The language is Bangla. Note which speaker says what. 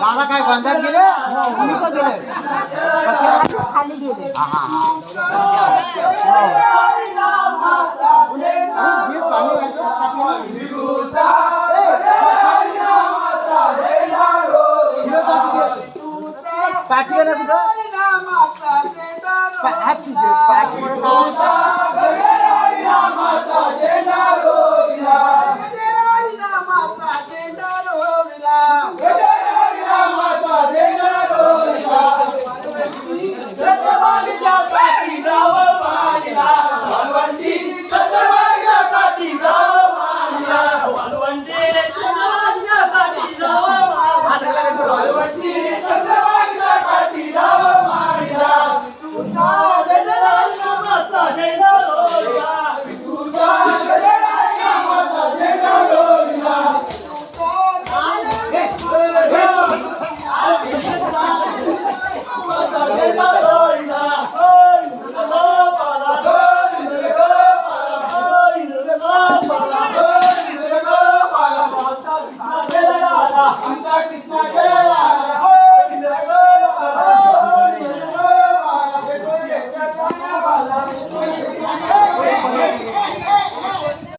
Speaker 1: दादा काय बांधात गेले तुम्ही पण दिले
Speaker 2: खाली गेले
Speaker 1: पाणी
Speaker 3: পাঠিয়ে না দুটো
Speaker 4: পাঠিয়ে পাঠিয়ে ಅಂತ